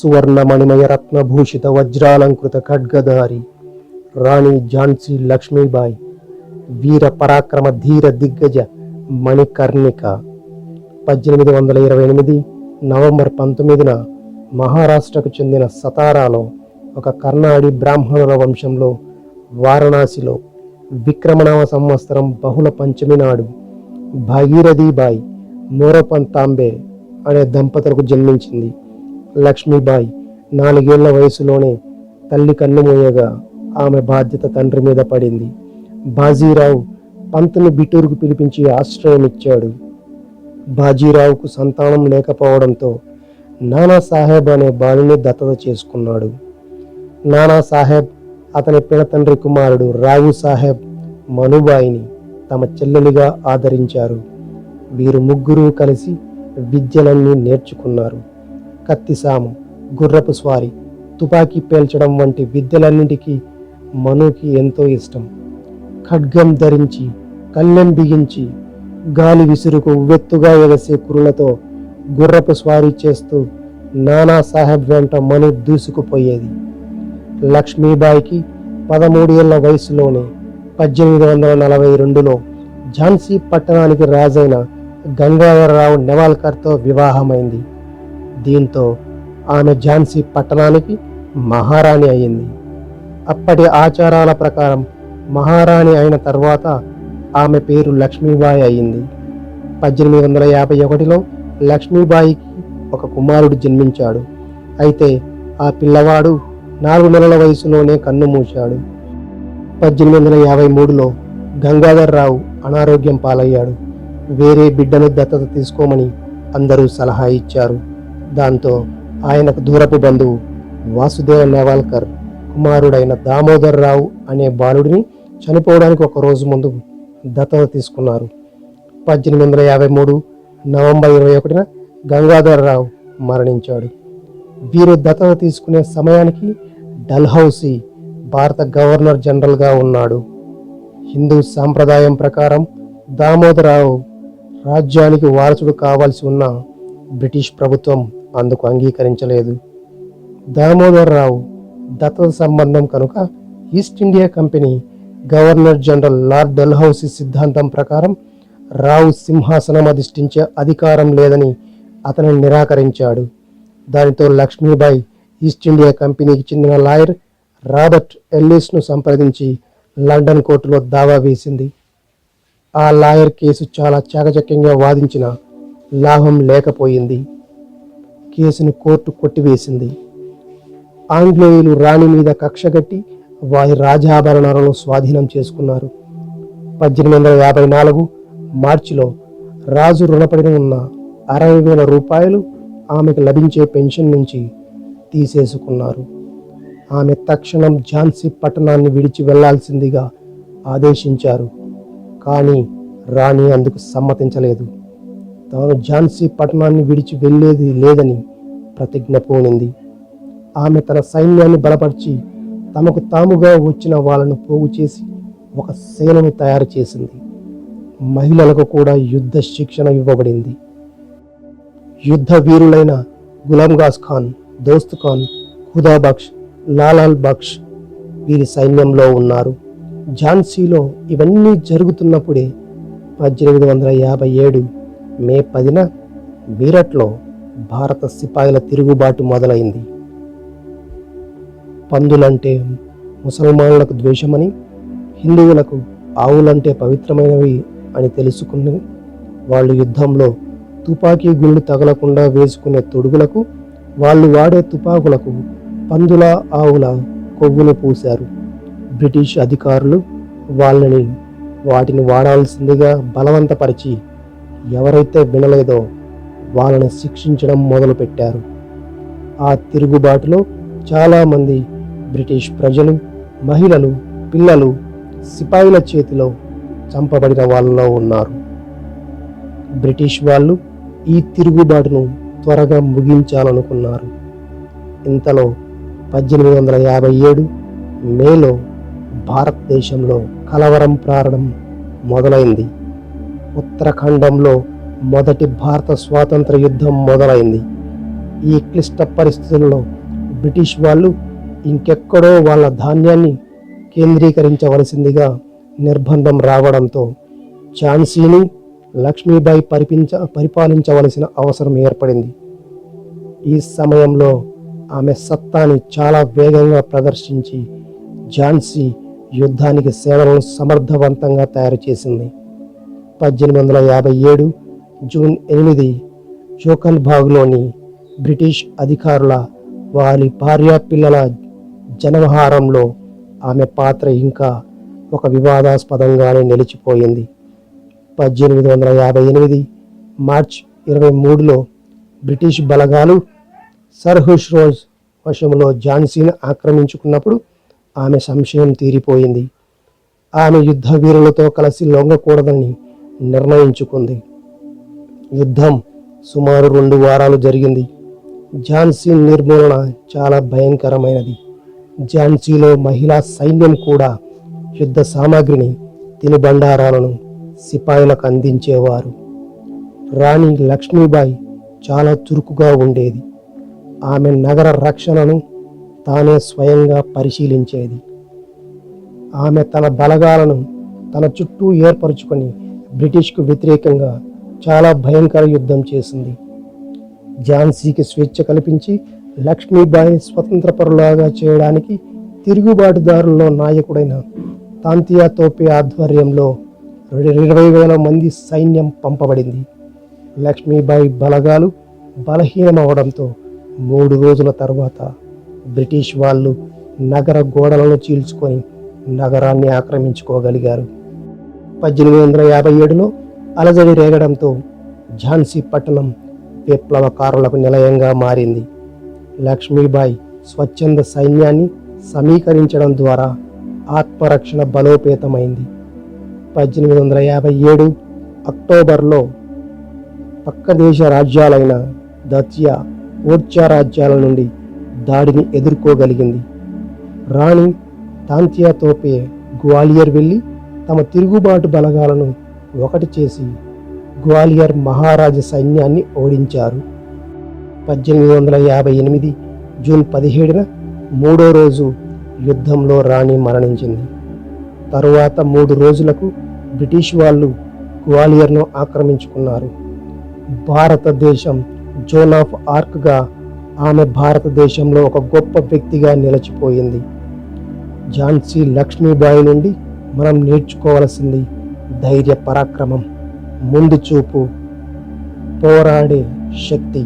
సువర్ణమణిమయ రత్నభూషిత వజ్రాలంకృత ఖడ్గధారి రాణి ఝాన్సీ లక్ష్మీబాయి వీర పరాక్రమ ధీర దిగ్గజ మణికర్ణిక. పద్దెనిమిది వందల ఇరవై ఎనిమిది నవంబర్ పంతొమ్మిదిన మహారాష్ట్రకు చెందిన సతారాలో ఒక కర్ణాడి బ్రాహ్మణుల వంశంలో వారణాసిలో విక్రమనామ సంవత్సరం బహుళ పంచమి నాడు భాగీరథీబాయి మోరపంతాంబే అనే దంపతులకు జన్మించింది. లక్ష్మీబాయి నాలుగేళ్ళ వయసులోనే తల్లి కన్నుమూయగా ఆమె బాధ్యత తండ్రి మీద పడింది. బాజీరావు పంతుని బిటూరుకు పిలిపించి ఆశ్రయం ఇచ్చాడు. బాజీరావుకు సంతానం లేకపోవడంతో నానా సాహెబ్ అనే బాలుని దత్తత చేసుకున్నాడు. నానా సాహెబ్ అతని పినతండ్రి కుమారుడు రావు సాహెబ్ మనుబాయిని తమ చెల్లెలిగా ఆదరించారు. వీరు ముగ్గురు కలిసి విద్యలన్నీ నేర్చుకున్నారు. కత్తిసాము గుర్రపు స్వారీ తుపాకీ పేల్చడం వంటి విద్యలన్నింటికీ మనుకి ఎంతో ఇష్టం. ఖడ్గం ధరించి కళ్ళెం బిగించి గాలి విసురుకు ఉవ్వెత్తుగా ఎగసే కురులతో గుర్రపు స్వారీ చేస్తూ నానా సాహెబ్ వెంట మను దూసుకుపోయేది. లక్ష్మీబాయికి పదమూడేళ్ళ వయసులోనే పద్దెనిమిది వందల నలభై రెండులో ఝాన్సీ పట్టణానికి రాజైన గంగాధరరావు నెవాల్కర్తో వివాహమైంది. దీంతో ఆమె ఝాన్సీ పట్టణానికి మహారాణి అయింది అప్పటి ఆచారాల ప్రకారం మహారాణి అయిన తర్వాత ఆమె పేరు లక్ష్మీబాయి అయింది పద్దెనిమిది వందల యాభై ఒకటిలో లక్ష్మీబాయికి ఒక కుమారుడు జన్మించాడు. అయితే ఆ పిల్లవాడు నాలుగు నెలల వయసులోనే కన్ను మూశాడు. పద్దెనిమిది వందల యాభై మూడులో గంగాధర్రావు అనారోగ్యం పాలయ్యాడు. వేరే బిడ్డను దత్తత తీసుకోమని అందరూ సలహా ఇచ్చారు. దాంతో ఆయనకు దూరపు బంధువు వాసుదేవ నేవాల్కర్ కుమారుడైన దామోదర్ రావు అనే బాలుడిని చనిపోవడానికి ఒక రోజు ముందు దత్తత తీసుకున్నారు. పద్దెనిమిది వందల యాభై మూడు నవంబర్ ఇరవై ఒకటిన గంగాధరరావు మరణించాడు. వీరు దత్తత తీసుకునే సమయానికి డల్హౌసీ భారత గవర్నర్ జనరల్గా ఉన్నాడు. హిందూ సాంప్రదాయం ప్రకారం దామోదరరావు రాజ్యానికి వారసుడు కావాల్సి ఉన్న బ్రిటిష్ ప్రభుత్వం అందుకు అంగీకరించలేదు. దామోదరరావు దత్తత సంబంధం కనుక East India Company Governor General Lord Dalhousie సిద్ధాంతం ప్రకారం రావు సింహాసనం అధిష్ఠించే అధికారం లేదని అతను నిరాకరించాడు. దానితో లక్ష్మీబాయి ఈస్ట్ ఇండియా కంపెనీకి చెందిన లాయర్ రాబర్ట్ ఎల్లిస్ను సంప్రదించి లండన్ కోర్టులో దావా వేసింది. ఆ లాయర్ కేసు చాలా చాకచక్యంగా వాదించిన లాభం లేకపోయింది. కేసును కోర్టు కొట్టివేసింది. ఆంగ్లేయులు రాణి మీద కక్షగట్టి వారి రాజాభరణాలను స్వాధీనం చేసుకున్నారు. పద్దెనిమిది వందల యాభై నాలుగు మార్చిలో రాజు రుణపడిన ఉన్న అరవై వేల రూపాయలు ఆమెకు లభించే పెన్షన్ నుంచి తీసేసుకున్నారు. ఆమె తక్షణం ఝాన్సీ పట్టణాన్ని విడిచి వెళ్ళాల్సిందిగా ఆదేశించారు. కానీ రాణి అందుకు సమ్మతించలేదు. తాను ఝాన్సీ పట్టణాన్ని విడిచి వెళ్ళేది లేదని ప్రతిజ్ఞ పూనింది. ఆమె తన సైన్యాన్ని బలపరిచి తమకు తాముగా వచ్చిన వాళ్ళను పోగు చేసి ఒక సేనను తయారు చేసింది. మహిళలకు కూడా యుద్ధ శిక్షణ ఇవ్వబడింది. యుద్ధ వీరులైన గులాంగాస్ ఖాన్ దోస్త్ ఖాన్ ఖుదాబక్ష్ లాలాల్ బక్ష్ వీరి సైన్యంలో ఉన్నారు. ఝాన్సీలో ఇవన్నీ జరుగుతున్నప్పుడే పద్దెనిమిది వందల యాభై ఏడు మే పదిన మీరట్లో భారత సిపాయిల తిరుగుబాటు మొదలైంది. పందులంటే ముసల్మానులకు ద్వేషమని హిందువులకు ఆవులంటే పవిత్రమైనవి అని తెలుసుకుని వాళ్ళు యుద్ధంలో తుపాకీ గుళ్ళు తగలకుండా వేసుకునే తొడుగులకు వాళ్ళు వాడే తుపాకులకు పందుల ఆవుల కొవ్వును పూశారు. బ్రిటిష్ అధికారులు వాళ్ళని వాటిని వాడాల్సిందిగా బలవంతపరిచి ఎవరైతే వినలేదో వాళ్ళని శిక్షించడం మొదలుపెట్టారు. ఆ తిరుగుబాటులో చాలామంది బ్రిటిష్ ప్రజలు మహిళలు పిల్లలు సిపాయిల చేతిలో చంపబడిన వాళ్ళలో ఉన్నారు. బ్రిటిష్ వాళ్ళు ఈ తిరుగుబాటును త్వరగా ముగించాలనుకున్నారు. ఇంతలో పద్దెనిమిది వందల యాభై ఏడు మేలో భారతదేశంలో కలవరం ప్రారంభం మొదలైంది. ఉత్తరాఖండంలో మొదటి భారత స్వాతంత్ర యుద్ధం మొదలైంది. ఈ క్లిష్ట పరిస్థితుల్లో బ్రిటిష్ వాళ్ళు ఇంకెక్కడో వాళ్ళ ధాన్యాన్ని కేంద్రీకరించవలసిందిగా నిర్బంధం రావడంతో ఝాన్సీని లక్ష్మీబాయి పరిపించ పరిపాలించవలసిన అవసరం ఏర్పడింది. ఈ సమయంలో ఆమె సత్తాని చాలా వేగంగా ప్రదర్శించి ఝాన్సీ యుద్ధానికి సేవలను సమర్థవంతంగా తయారు చేసింది. పద్దెనిమిది వందల యాభై ఏడు జూన్ ఎనిమిది జోకల్బాగ్లోని బ్రిటిష్ అధికారుల వారి భార్య పిల్లల జనవహారంలో ఆమె పాత్ర ఇంకా ఒక వివాదాస్పదంగానే నిలిచిపోయింది. పద్దెనిమిది వందల యాభై ఎనిమిది మార్చ్ ఇరవై మూడులో బ్రిటిష్ బలగాలు సర్హుష్ రోజ్ వశంలో ఝాన్సీని ఆక్రమించుకున్నప్పుడు ఆమె సంశయం తీరిపోయింది. ఆమె యుద్ధ వీరులతో కలిసి లొంగకూడదని నిర్ణయించుకుంది. యుద్ధం సుమారు రెండు వారాలు జరిగింది. ఝాన్సీ నిర్మూలన చాలా భయంకరమైనది. ఝాన్సీలో మహిళా సైన్యం కూడా యుద్ధ సామాగ్రిని తినుబండారాలను సిపాయిలకు అందించేవారు. రాణి లక్ష్మీబాయి చాలా చురుకుగా ఉండేది. ఆమె నగర రక్షణను తానే స్వయంగా పరిశీలించేది. ఆమె తన బలగాలను తన చుట్టూ ఏర్పరచుకొని బ్రిటిష్కు వ్యతిరేకంగా చాలా భయంకర యుద్ధం చేసింది. ఝాన్సీకి స్వేచ్ఛ కల్పించి లక్ష్మీబాయి స్వతంత్రపరులాగా చేయడానికి తిరుగుబాటుదారుల్లో నాయకుడైన తాంతియా తోపే ఆధ్వర్యంలో ఇరవై వేల మంది సైన్యం పంపబడింది. లక్ష్మీబాయి బలగాలు బలహీనమవడంతో మూడు రోజుల తర్వాత బ్రిటిష్ వాళ్ళు నగర గోడలను చీల్చుకొని నగరాన్ని ఆక్రమించుకోగలిగారు. పద్దెనిమిది వందల యాభై ఏడులో అలజడి రేగడంతో ఝాన్సీ పట్టణం విప్లవకారులకు నిలయంగా మారింది. లక్ష్మీబాయి స్వచ్ఛంద సైన్యాన్ని సమీకరించడం ద్వారా ఆత్మరక్షణ బలోపేతమైంది. పద్దెనిమిది వందల యాభై ఏడు అక్టోబర్లో పక్క దేశ రాజ్యాలైన దత్యా ఓర్చా రాజ్యాల నుండి దాడిని ఎదుర్కోగలిగింది. రాణి తాంతియా తోపే గ్వాలియర్ వెళ్ళి తమ తిరుగుబాటు బలగాలను ఒకటి చేసి గ్వాలియర్ మహారాజ సైన్యాన్ని ఓడించారు. పద్దెనిమిది వందల యాభై ఎనిమిది జూన్ పదిహేడున మూడో రోజు యుద్ధంలో రాణి మరణించింది. తరువాత మూడు రోజులకు బ్రిటిష్ వాళ్ళు గ్వాలియర్ను ఆక్రమించుకున్నారు. భారతదేశం జోన్ ఆఫ్ ఆర్క్గా ఆమె భారతదేశంలో ఒక గొప్ప వ్యక్తిగా నిలిచిపోయింది. ఝాన్సీ లక్ష్మీబాయి నుండి మనం నేర్చుకోవలసింది ధైర్య పరాక్రమం ముందు చూపు పోరాడే శక్తి.